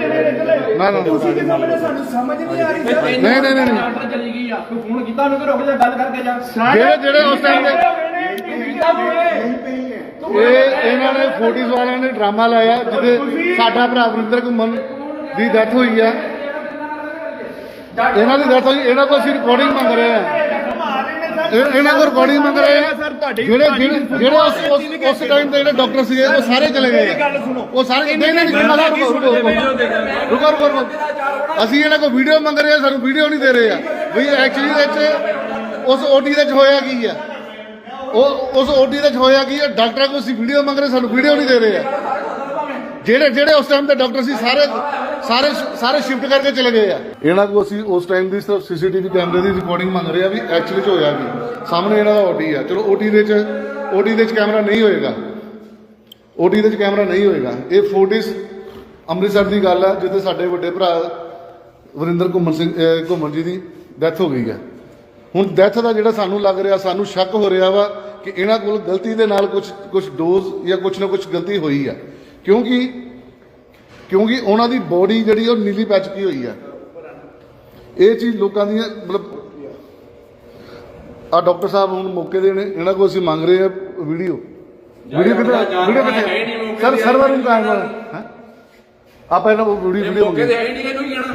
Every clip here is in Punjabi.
ਨਾ ਨਾ ਤੁਸੀਂ ਕਿਉਂ ਮੈਨੂੰ ਸਾਨੂੰ ਸਮਝ ਨਹੀਂ ਆ ਰਹੀ? ਸਰ ਨਹੀਂ ਨਹੀਂ ਨਹੀਂ ਨਹੀਂ। ਡਾਕਟਰ ਚਲੀ ਗਈ ਆ। ਤੂੰ ਫੋਨ ਕੀਤਾ ਉਹਨੂੰ ਕਿ ਰੁਕ ਜਾ ਗੱਲ ਕਰਕੇ ਜਾ। ਜਿਹੜੇ ਜਿਹੜੇ ਉਸ ਟਾਈਮ ਦੇ ਕੀਤਾ ਹੋਏ ਇਹ ਇਹਨਾਂ ਨੇ ਫੋਰਟੀਜ਼ ਵਾਲਿਆਂ ਨੇ ਡਰਾਮਾ ਲਾਇਆ ਜਿੱਥੇ ਸਾਡਾ ਭਰਾ ਵਰਿੰਦਰ ਘੁੰਮਣ ਦੀ ਡੈਥ ਹੋਈ ਆ। ਇਹਨਾਂ ਦੀ ਡੈਥ ਹੋਈ ਇਹਨਾਂ ਕੋਲ ਅਸੀਂ ਰਿਕਾਰਡਿੰਗ ਮੰਗ ਰਹੇ ਆ ਇਹ- ਇਹਨਾਂ ਕੋਲ ਰਿਕਾਰਡਿੰਗ ਮੰਗ ਰਹੇ ਆ। ਜਿਹੜੇ ਜਿਹੜੇ ਜਿਹੜੇ ਉਸ ਉਸ- ਉਸ ਟਾਈਮ ਤੇ ਜਿਹੜੇ ਡਾਕਟਰ ਸੀਗੇ ਉਹ ਸਾਰੇ ਚਲੇ ਗਏ ਆ। ਉਹ ਸਾਰੇ ਨਹੀਂ ਨਹੀਂ ਨਹੀਂ ਰੁਕੋ ਰੁਕੋ ਰੁਕੋ। ਰੁਕੋ ਰੁਕੋ ਅਸੀਂ ਇਹਨਾਂ ਕੋਲ ਵੀਡੀਓ ਮੰਗ ਰਹੇ ਆ ਸਾਨੂੰ ਵੀਡੀਓ ਨਹੀਂ ਦੇ ਰਹੇ ਆ। ਵੀ ਐਕਚੁਅਲੀ ਵਿੱਚ ਉਸ ਓਟੀ ਦੇ ਵਿੱਚ ਹੋਇਆ ਕੀ ਆ? ਉਹ ਉਸ ਓਟੀ ਦੇ ਵਿੱਚ ਹੋਇਆ ਕੀ ਆ? ਡਾਕਟਰਾਂ ਕੋਲ ਅਸੀਂ ਵੀਡੀਓ ਮੰਗ ਰਹੇ ਸਾਨੂੰ ਵੀਡੀਓ ਨਹੀਂ ਦੇ ਰਹੇ ਆ। ਜਿਹੜੇ ਜਿਹੜੇ ਉਸ ਟਾਈਮ ਤੇ ਡਾਕਟਰ ਸੀ ਸਾਰੇ ਸਾਰੇ ਸਾਰੇ ਸ਼ਿਫਟ ਕਰਕੇ ਚਲੇ ਗਏ ਆ। ਇਹਨਾਂ ਕੋਲ ਅਸੀਂ ਉਸ ਟਾਈਮ ਦੀ ਸਿਰਫ ਸੀਸੀਟੀਵੀ ਕੈਮਰੇ ਦੀ ਰਿਕਾਰਡਿੰਗ ਮੰਗ ਰਹੇ ਆ ਵੀ ਐਕਚੁਅਲੀ ਚ ਹੋਇਆ ਕੀ। ਸਾਹਮਣੇ ਇਹਨਾਂ ਦਾ ਓਟੀ ਆ। ਚਲੋ ਓਟੀ ਦੇ ਚ ਓਟੀ ਦੇ ਚ ਕੈਮਰਾ ਨਹੀਂ ਹੋਏਗਾ। ਓਟੀ ਦੇ ਚ ਕੈਮਰਾ ਨਹੀਂ ਹੋਏਗਾ। ਇਹ ਫੋਰਟਿਸ ਅੰਮ੍ਰਿਤਸਰ ਦੀ ਗੱਲ ਆ, ਜਿੱਥੇ ਸਾਡੇ ਵੱਡੇ ਭਰਾ ਵਰਿੰਦਰ ਘੁੰਮਣ ਸਿੰਘ ਘੁੰਮਣ ਜੀ ਦੀ ਡੈਥ ਹੋ ਗਈ ਹੈ ਹੁਣ ਡੈਥ ਦਾ ਜਿਹੜਾ ਸਾਨੂੰ ਲੱਗ ਰਿਹਾ, ਸਾਨੂੰ ਸ਼ੱਕ ਹੋ ਰਿਹਾ ਵਾ ਕਿ ਇਹਨਾਂ ਕੋਲ ਗਲਤੀ ਦੇ ਨਾਲ ਕੁਝ ਕੁਝ ਡੋਜ਼ ਜਾਂ ਕੁਝ ਨਾ ਕੁਝ ਗਲਤੀ ਹੋਈ ਆ। ਕਿਉਂਕਿ ਕਿਉਂਕਿ ਉਹਨਾਂ ਦੀ ਬੋਡੀ ਜਿਹੜੀ ਉਹ ਨੀਲੀ ਪੈ ਚੁੱਕੀ ਹੋਈ ਆ? ਇਹ ਚੀਜ਼ ਲੋਕਾਂ ਦੀਆਂ ਮਤਲਬ ਆ ਡਾਕਟਰ ਸਾਹਿਬ ਹੁਣ ਮੌਕੇ ਦੇ ਨੇ ਇਹਨਾਂ ਕੋਲ ਅਸੀਂ ਮੰਗ ਰਹੇ ਆ ਵੀਡੀਓ। ਵੀਡੀਓ ਕਿੱਥੇ ਵੀਡੀਓ ਕਿੱਥੇ? ਸਰ ਸਰਵਰ ਨੂੰ ਕਾਇਮ ਹੈ ਆਪਾਂ ਇਹਨਾਂ ਕੋਲ ਵੀਡੀਓ ਵੀਡੀਓ ਮੰਗੇ ਹੈ। ਨਹੀਂ ਇਹਨੂੰ ਜਾਣਾ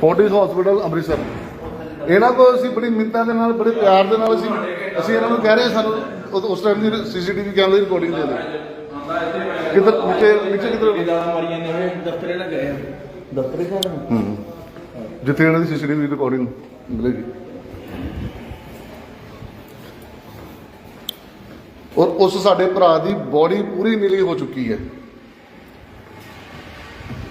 ਫੋਰਟਿਸ ਹਸਪੀਟਲ ਅੰਮ੍ਰਿਤਸਰ। ਇਹਨਾਂ ਕੋਲ ਅਸੀਂ ਬੜੀ ਮਿੰਤਾਂ ਦੇ ਨਾਲ ਬੜੇ ਪਿਆਰ ਦੇ ਨਾਲ ਅਸੀਂ ਅਸੀਂ ਇਹਨਾਂ ਨੂੰ ਕਹਿ ਰਹੇ ਹਾਂ ਸਾਨੂੰ ਉਸ ਟਾਈਮ ਦੀ ਸੀਸੀਟੀਵੀ ਕੈਮਰੇ ਦੀ ਰਿਕਾਰਡਿੰਗ ਦੇ ਦਿਓ। ਕਿੱਧਰ ਨੀਚੇ ਨੀਚੇ ਕਿੱਧਰ ਮਾਰੀਆਂ ਨੇ ਦਫ਼ਤਰੇ ਲੱਗ ਗਏ ਦਫ਼ਤਰੇ ਘਰ ਹੂੰ। ਜਿੱਥੇ ਇਹਨਾਂ ਦੀ ਸੀਸੀਟੀਵੀ ਰਿਕਾਰਡਿੰਗ ਮਿਲੇਗੀ। ਔਰ ਉਸ ਸਾਡੇ ਭਰਾ ਦੀ ਬੋਡੀ ਪੂਰੀ ਨੀਲੀ ਹੋ ਚੁੱਕੀ ਹੈ।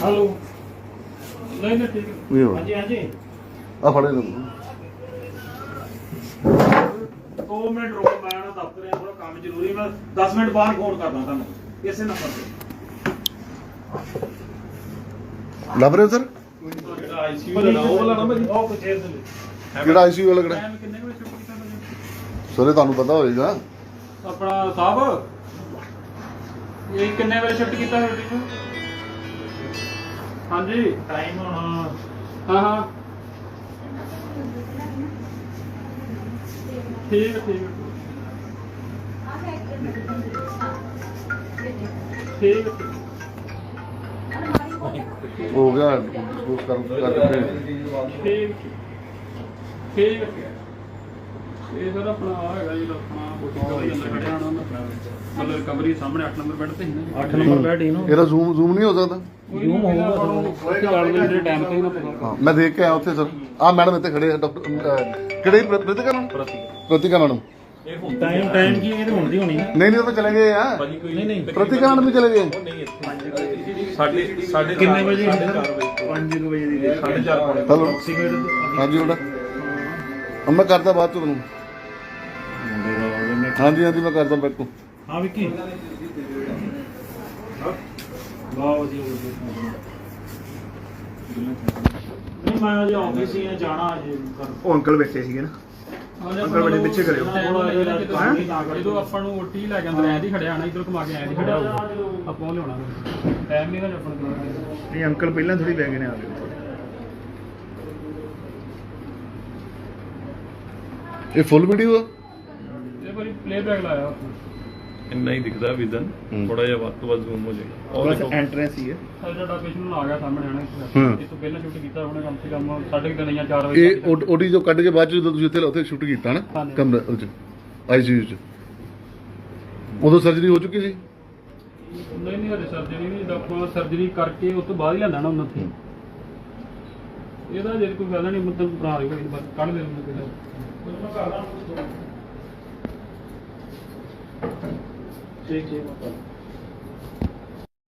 ਹਲੋ। ਨਹੀਂ ਨਹੀਂ ਠੀਕ ਵੀ ਹੋ ਹਾਂਜੀ ਹਾਂਜੀ। ਆ ਫੜੇ ਲੈ 2 ਮਿੰਟ ਰੁਕੋ ਮੈਂ ਨਾ ਦਫ਼ਤਰ ਆ ਥੋੜਾ ਕੰਮ ਜ਼ਰੂਰੀ ਮੈਂ 10 ਮਿੰਟ ਬਾਅਦ ਫੋਨ ਕਰਦਾ ਤੁਹਾਨੂੰ ਇਸੇ ਨੰਬਰ ਲੱਭ ਰਹੇ ਹੋ ਸਰ ਤੇ ਆਈਸੀਯੂ ਦਾ ਉਹ ਵਾਲਾ ਨੰਬਰ ਉਹ ਕੁਝ ਦੇ ਕਿਹੜਾ ਆਈਸੀਯੂ ਵਾਲਾ ਕਿਹੜਾ? ਟਾਈਮ ਕਿੰਨੇ ਵਜੇ ਛੁੱਟੀ ਕੀਤਾ ਤੁਸੀਂ? ਸਰੇ ਤੁਹਾਨੂੰ ਪਤਾ ਹੋਏਗਾ। ਆਪਣਾ ਸਾਹਿਬ ਇਹ ਕਿੰਨੇ ਵਜੇ ਸ਼ਿਫਟ ਕੀਤਾ ਤੁਹਾਡੀ ਨੂੰ ਹਾਂਜੀ। ਟਾਈਮ ਹੁਣ ਹਾਂ ਹਾਂ। ਠੀਕ ਹੈ, ਠੀਕ ਹੈ। ਠੀਕ ਹੈ, ਹੋ। ਗਿਆ ਡਿਸਕਸ ਕਰ ਕਰਕੇ ਠੀਕ ਠੀਕ ਇਹ ਸਰ ਆਪਣਾ ਆ ਹੈਗਾ ਜੀ ਆਪਣਾ ਬੁਟੀਕ ਦੇ ਅੰਦਰ ਖੜਿਆ ਹੋਣਾ ਮਤਲਬ ਰਿਕਵਰੀ ਸਾਹਮਣੇ 8 ਨੰਬਰ ਬੈੱਡ ਤੇ ਹੀ ਨਾ। 8 ਨੰਬਰ ਬੈੱਡ ਹੀ ਨਾ। ਇਹਦਾ ਜ਼ੂਮ ਜ਼ੂਮ ਨਹੀਂ ਹੋ ਸਕਦਾ? ਜ਼ੂਮ ਹੋਊਗਾ ਜਾਣ ਦੇ ਜਿਹੜੇ ਟਾਈਮ ਤੇ ਹੀ ਨਾ ਪਤਾ। ਹਾਂ ਮੈਂ ਦੇਖ ਕੇ ਆਇਆ ਉੱਥੇ ਸਰ। ਆ ਮੈਡਮ ਇੱਥੇ ਖੜੇ ਆ ਡਾਕਟਰ ਕਿਹੜੇ ਪ੍ਰ- Pratika madam? Pratika. Madam. Time time ਕੀ ਇਹ ਹੋਣ ਦੀ ਹੋਣੀ ਨਹੀਂ ਨਹੀਂ ਉਹ ਤਾਂ ਚਲੇ ਗਏ ਆ। ਨਹੀਂ ਨਹੀਂ। ਪ੍ਰਤਿਕਾ ਮੈਡਮ ਵੀ ਚਲੇ ਗਏ। ਸਾਡੇ ਸਾਡੇ ਕਿੰਨੇ ਵਜੇ 5 ਵਜੇ। ਦੀ ਸਾਢੇ ਚਾਰ ਪੌਣੇ ਹੈਲੋ। ਹਾਂਜੀ ਉਹਦਾ ਹੁਣ ਮੈਂ ਕਰਦਾ ਬਾਅਦ ਚ ਤੁਹਾਨੂੰ। ਹਾਂਜੀ ਹਾਂਜੀ ਮੈਂ ਕਰਦਾ ਬੈਕ ਤੋਂ ਹਾਂ ਵਿੱਕੀ। ਬਹੁਤ ਵਧੀਆ ਵਧੀਆ। ਨਹੀਂ ਮੈਂ ਅਜੇ ਆਫਿਸ ਹੀ ਆ ਜਾਣਾ ਅਜੇ ਕਰ ਉਹ ਅੰਕਲ ਬੈਠੇ ਸੀਗੇ ਨਾ। ਅੰਕਲ ਬੜੇ ਪਿੱਛੇ ਕਰਿਓ। ਜਦੋਂ ਆਪਾਂ ਨੂੰ ਓਟੀ ਲੈ ਕੇ ਅੰਦਰ ਐਂ ਦੀ ਖੜਿਆ ਆਣਾ ਇਧਰ ਘੁਮਾ ਕੇ ਐਂ ਦੀ ਖੜਿਆ ਆਪਾਂ ਉਹ ਲਿਆਉਣਾ। ਟਾਈਮ ਨਹੀਂ ਨਾ ਆਪਾਂ ਨੂੰ ਨਹੀਂ ਅੰਕਲ ਪਹਿਲਾਂ ਥੋੜੀ ਬੈ ਗਏ ਨੇ ਆ ਗਏ। ਇਹ ਫੁੱਲ ਵੀਡੀਓ ਆ? ਇਹ ਬੜੀ ਪਲੇ ਬੈਕ ਲਾਇਆ। ਇੰਨਾ ਹੀ ਦਿਖਦਾ ਵਿਜ਼ਨ। ਥੋੜਾ ਜਿਹਾ ਵੱਧ ਤੋਂ ਵੱਧ ਜ਼ੂਮ ਹੋ ਜਾਏਗਾ ਉਹ ਬਸ ਐਂਟਰੈਂਸ ਹੀ ਹੈ। ਸਾਡਾ ਪੇਸ਼ੈਂਟ ਆ ਗਿਆ ਸਾਹਮਣੇ ਆਣਾ ਹਾਂ। ਇਸ ਤੋਂ ਪਹਿਲਾਂ ਸ਼ੂਟ ਕੀਤਾ ਉਹਨੇ ਕਮ ਸੇ ਕਮ ਸਾਢੇ ਕੁ ਤਿੰਨ ਜਾਂ 4 ਵਜੇ ਇਹ ਓਡੀ ਜੋ ਕੱਢ ਕੇ ਬਾਅਦ ਚ ਜਦੋਂ ਤੁਸੀਂ ਉੱਥੇ ਉੱਥੇ ਸ਼ੂਟ ਕੀਤਾ ਨਾ। ਕਮਰੇ ਵਿੱਚ ਆਈਸੀਯੂ ਚ। ਉਦੋਂ ਸਰਜਰੀ ਹੋ ਚੁੱਕੀ ਸੀ? ਨਹੀਂ ਨਹੀਂ ਹਜੇ ਸਰਜਰੀ ਨਹੀਂ ਡਾਕਟਰ ਸਰਜਰੀ ਕਰਕੇ ਉਸ ਤੋਂ ਬਾਅਦ ਹੀ ਉਹਨਾਂ ਇਹਦਾ ਜੇ ਕੋਈ ਗੱਲ ਨਹੀਂ ਮਤਲਬ ਬਣਾ ਰਹੀ ਕੋਈ ਬਸ ਕੱਢ ਦੇ ਉਹਨੂੰ ਕਿਤੇ ਠੀਕ ਠੀਕ